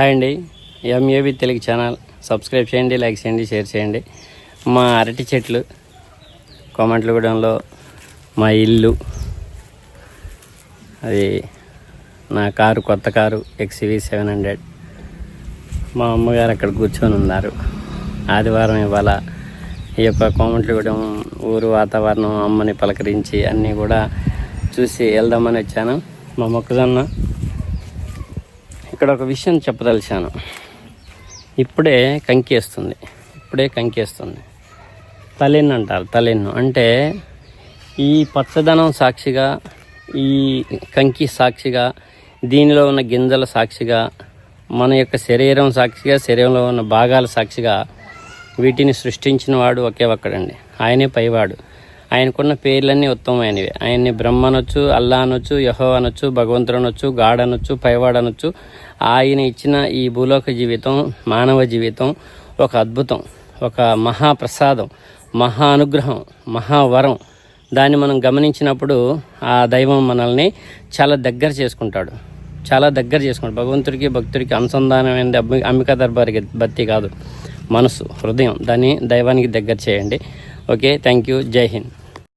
Hi అండి. MAB Telugu channel. Subscribe చేయండి like చేయండి షేర్ చేయండి. మా అరటి చెట్లు కోమట్లగూడెంలో మా ఇల్లు. అది నా కారు కొత్త కారు ఎక్స్వి సెవెన్ హండ్రెడ్ మా అమ్మగారు అక్కడ కూర్చొని ఉన్నారు. ఆదివారం ఇవాళ ఈ యొక్క కోమట్లగూడెం ఊరు వాతావరణం అమ్మని పలకరించి అన్నీ కూడా చూసి వెళ్దామని వచ్చాను. మా మొక్కజొన్న ఇక్కడ ఒక విషయం చెప్పదలిచాను. ఇప్పుడే కంకేస్తుంది ఇప్పుడే కంకేస్తుంది తలెన్ను అంటారు తలెన్ను. అంటే ఈ పచ్చదనం సాక్షిగా ఈ కంకి సాక్షిగా దీనిలో ఉన్న గింజల సాక్షిగా మన యొక్క శరీరం సాక్షిగా శరీరంలో ఉన్న భాగాల సాక్షిగా వీటిని సృష్టించిన వాడు ఒకే ఒక్కడండి. ఆయనే పైవాడు. ఆయనకున్న పేర్లన్నీ ఉత్తమమైనవి. ఆయన్ని బ్రహ్మ అనొచ్చు అల్లా అనొచ్చు యహో అనొచ్చు భగవంతుడు అనొచ్చు గాడ్ అనొచ్చు పైవాడు అనొచ్చు ఆయన ఇచ్చిన ఈ భూలోక జీవితం మానవ జీవితం ఒక అద్భుతం ఒక మహాప్రసాదం మహా అనుగ్రహం మహావరం. దాన్ని మనం గమనించినప్పుడు ఆ దైవం మనల్ని చాలా దగ్గర చేసుకుంటాడు. చాలా దగ్గర చేసుకుంటాడు. భగవంతుడికి భక్తుడికి అనుసంధానమైనది అమ్మి అంబికా దర్బారికి భక్తి కాదు. మనసు హృదయం దాన్ని దైవానికి దగ్గర చేయండి. Okay thank you. జై హింద్.